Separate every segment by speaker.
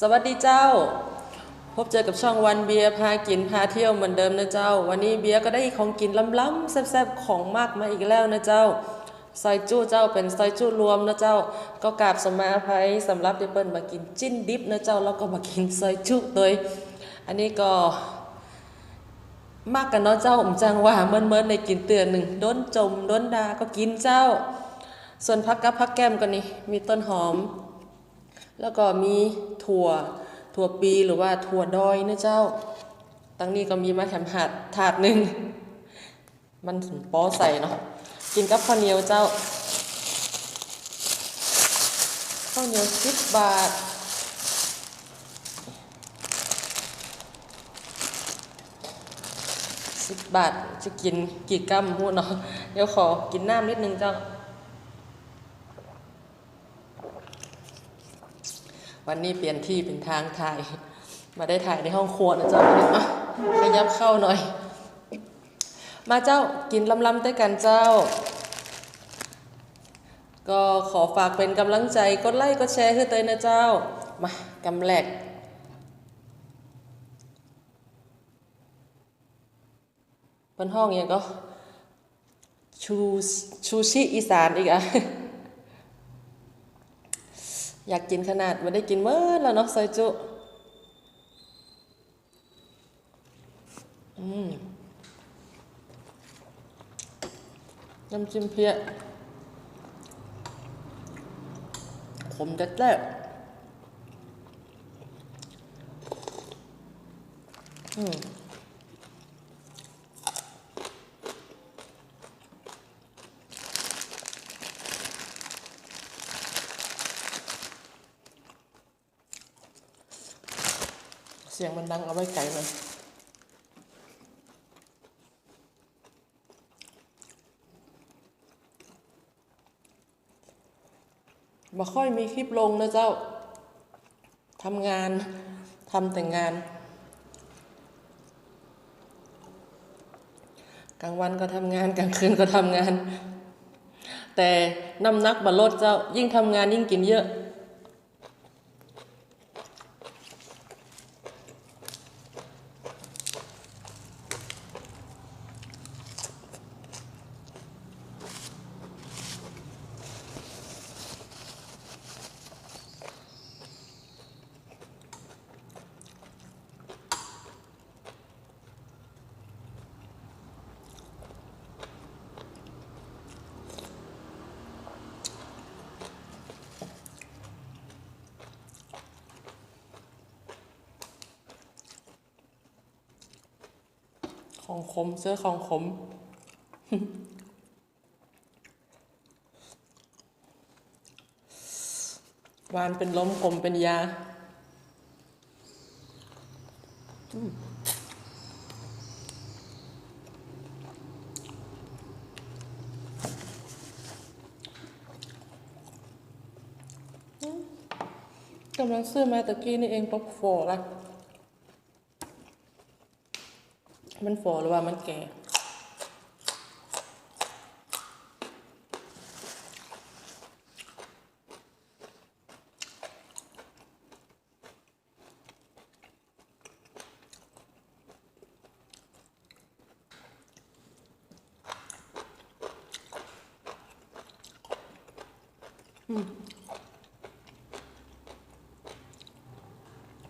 Speaker 1: สวัสดีเจ้า พบเจอกับช่องวันเบียร์พากินพาเที่ยวเหมือนเดิมนะเจ้า วันนี้เบียร์ก็ได้ของกินล้ำๆแซ่บๆของมากมาอีกแล้วนะเจ้าซอยจู้เจ้าเป็นซอยจู้รวมนะเจ้า ก็กราบสมมาอภัยสำหรับที่เปิ้ลมากินจิ้นดิบนะเจ้าแล้วก็มากินซอยจุโดยอันนี้ก็มากกันเนาะเจ้าผมจังว่าเมินเมินๆในกินเตือนหนึ่งโดนจมโดนดาก็กินเจ้า ส่วนพักกับพักแก้มก็นี่มีต้นหอม แล้วก็มีถั่วถั่วปีหรือว่าถั่วดอยนะเจ้า ตั้งนี้ก็มีมาแถมหัดถาดหนึ่ง มันป้อใส่เนาะ กินกับข้าวเหนียวเจ้า ข้าวเหนียวสิบบาท สิบบาทจะกินกี่กัมพูดเนาะ เดี๋ยวขอกินน้ำนิดนึงเจ้า วันนี้เปลี่ยนที่เป็นทางถ่าย มาได้ถ่ายในห้องครัวนะเจ้าอะขยับเข้าหน่อย มาเจ้ากินลำๆด้วยกันเจ้า ก็ขอฝากเป็นกำลังใจกดไลค์กดแชร์ให้เตยนะเจ้า มากำแหลกเป็นห้องยังก็ชูชูชิอีสานอีกอะ อยากกินขนาดไม่ได้กินเมื่อแล้วเนาะซอยจุ อืมน้ำจิ้มเพี้ยขมแจ๊ดๆอืม เสียงมันดังเอาไว้ไกลหน่อยบ่ค่อยมีคลิปลงนะเจ้า ทำงาน ทำแต่งาน กลางวันก็ทำงาน กลางคืนก็ทำงาน แต่น้ำหนักบัลดเจ้า ยิ่งทำงานยิ่งกินเยอะ ของขมเสื้อของขมหวานเป็นล้มขมเป็นยากำลังซื้อมาตะกี้นี่เองป๊อปโฟละ มันฝอหรือว่ามันแก่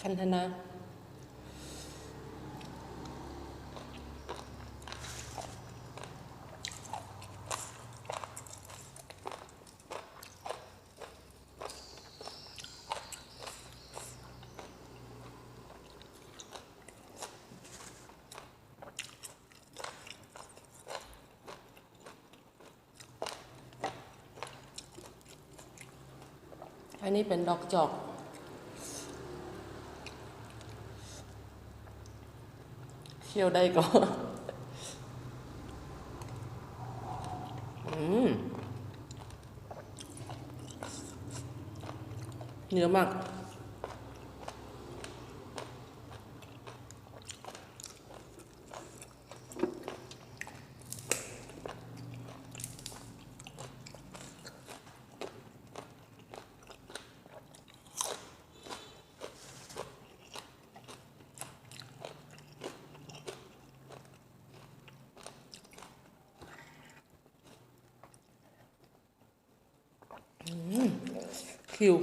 Speaker 1: คันธนา อันนี้เป็นดอกจอก เคี่ยวได้ก็อืมเนื้อมาก อ คิว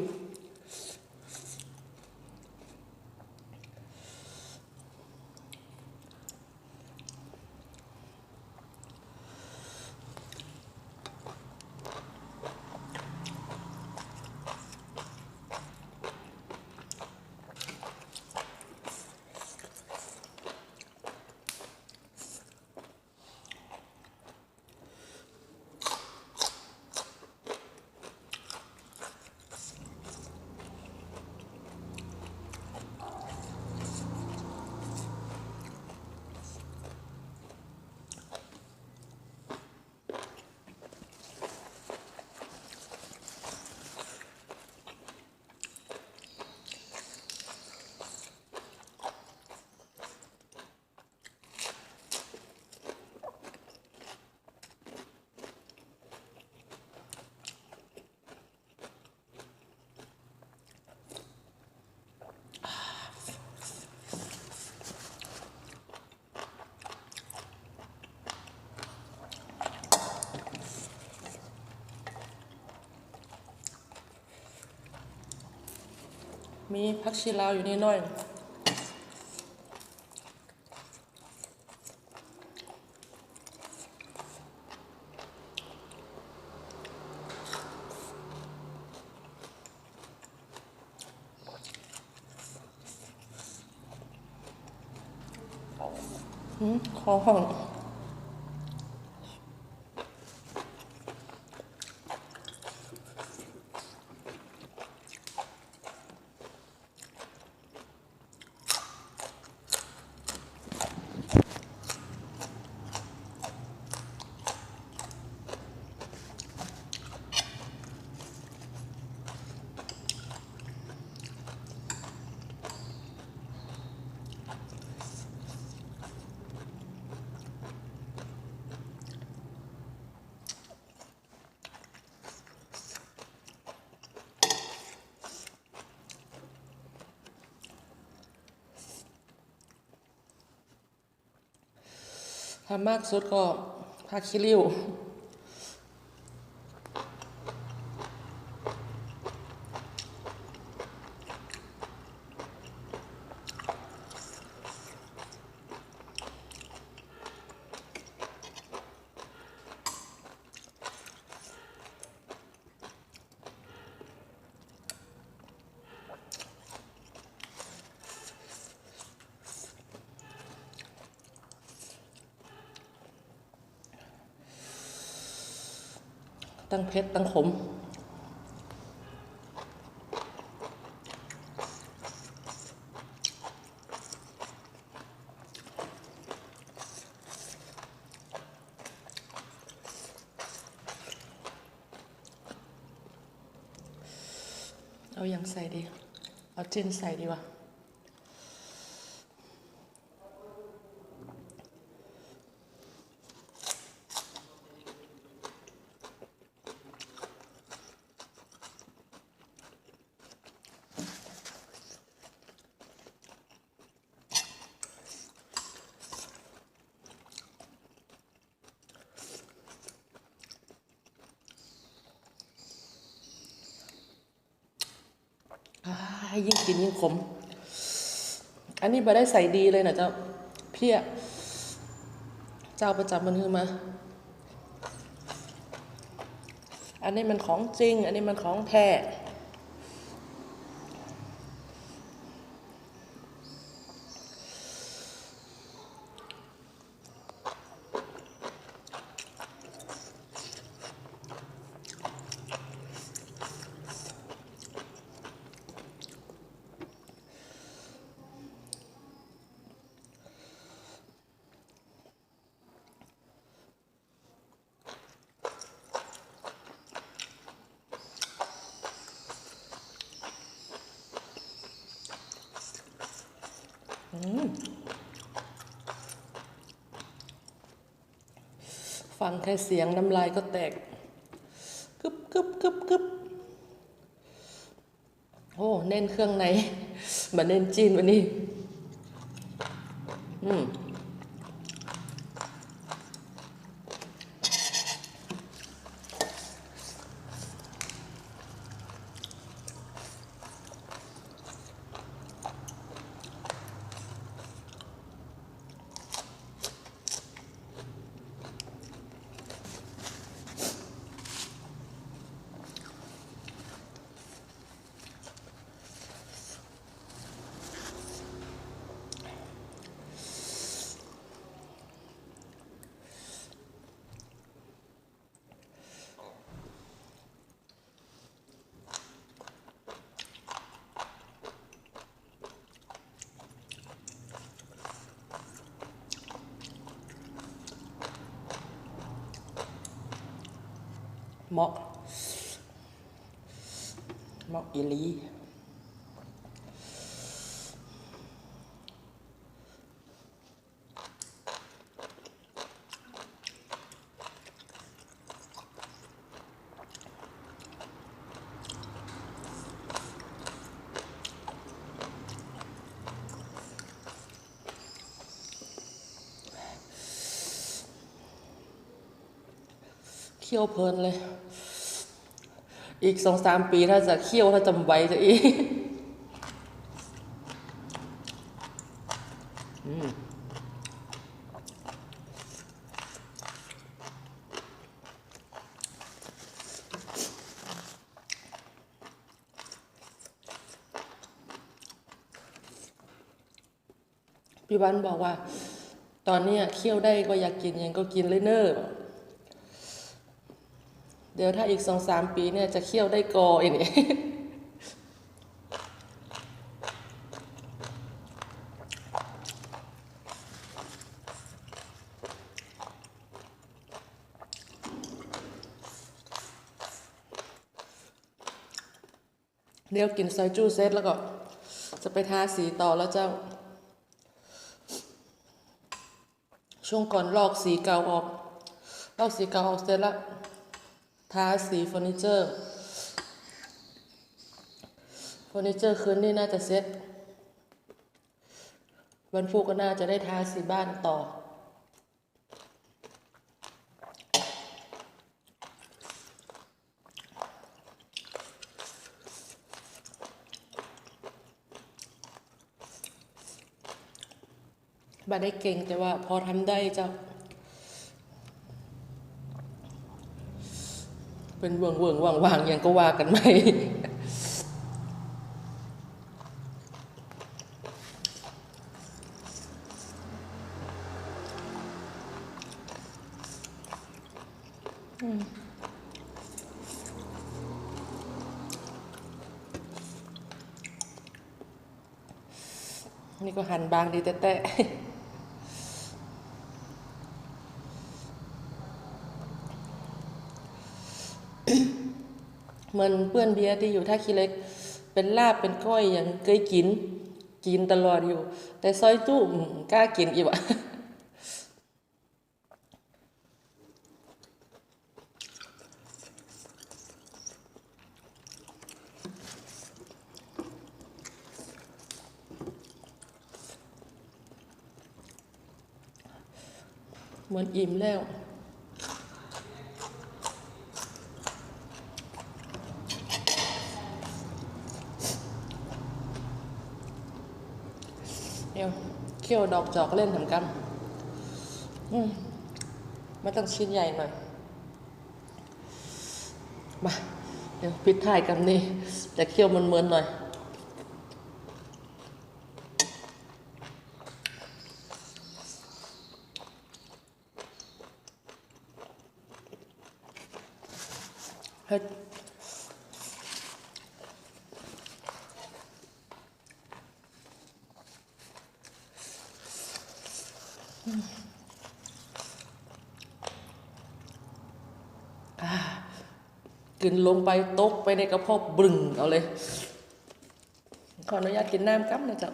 Speaker 1: มีผักชีลาวอยู่นี่หน่อยอืมคอห่อน ถ้ามากสุดก็ผักขี้ริ้ว ตั้งเพชรตั้งขมเอาอย่างใส่ดี เอาจินใส่ดีว่า อ่า ยิ่งกินยิ่งขม อันนี้มาได้ใส่ดีเลยนะเจ้าเพี้ย เจ้าประจำมันคือมา อันนี้มันของจริง อันนี้มันของแท้ ฟังแค่เสียงน้ำลายก็แตกกึบกึบกึบกึบโอ้ เน้นเครื่องในมาเน้นจีนวันนี้ อืม เหมาะเหมาะอีลีเคี่ยวเพลินเลย อีกสองสามปีถ้าจะเคี่ยวถ้าจำไว้จะอีกพี่วันบอกว่า ตอนนี้เคี่ยวได้ก็อยากกินยังก็กินเลยเนอะเดี๋ยวถ้าอีกสองสามปีเนี่ยจะเคี่ยวได้กออีกนี่เดี๋ยวกินซอยจู้เซตแล้วก็จะไปทาสีต่อแล้วเจ้า ช่วงก่อนลอกสีเก่าออก ลอกสีเก่าออกเสร็จแล้ว ทาสีเฟอร์นิเจอร์เฟอร์นิเจอร์คืนนี้น่าจะเซ็ตวันพุธก็น่าจะได้ทาสีบ้านต่อบ่ได้เก่งแต่ว่าพอทำได้เจ้า เป็นเวิงเวิงว่างว่างยังก็ว่ากันไหมอืมนี่ก็หั่นบางดีแต่แต่ เหมือนเพื่อนเบียร์ที่อยู่ท่าขี้เหล็ก เป็นลาบเป็นก้อยอย่างเคยกิน กินตลอดอยู่ แต่ซอยจุ้มกล้ากินอีกวะเหมือนอิ่มแล้ว เดี๋ยวเคี่ยวดอกจอกเล่นทำกันอืมไม่ต้องชิ้นใหญ่หน่อย มา เดี๋ยวปิดท้ายกันนี่แต่เคี่ยวมันเมือนหน่อย กินลงไปตกไปในกระเพาะบึ่งเอาเลย ขออนุญาตกินน้ำกับนะจ๊ะ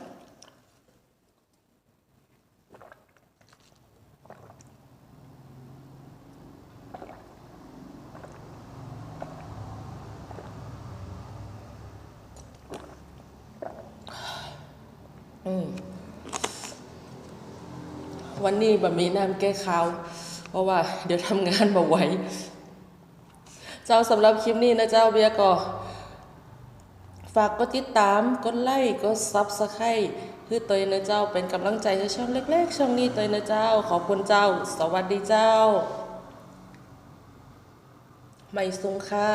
Speaker 1: อืม วันนี้บะมีน้ำแก้คาว เพราะว่าเดี๋ยวทำงานมาไหวเจ้าสำหรับคลิปนี้นะเจ้าเบียก็ฝากกดติดตาม กดไลค์ กดซับสไครต์คือเตยนะเจ้าเป็นกำลังใจให้ช่องเล็ก ๆ ช่องนี้เตยนะเจ้า ขอบคุณเจ้า สวัสดีเจ้า ไม่สุงค่า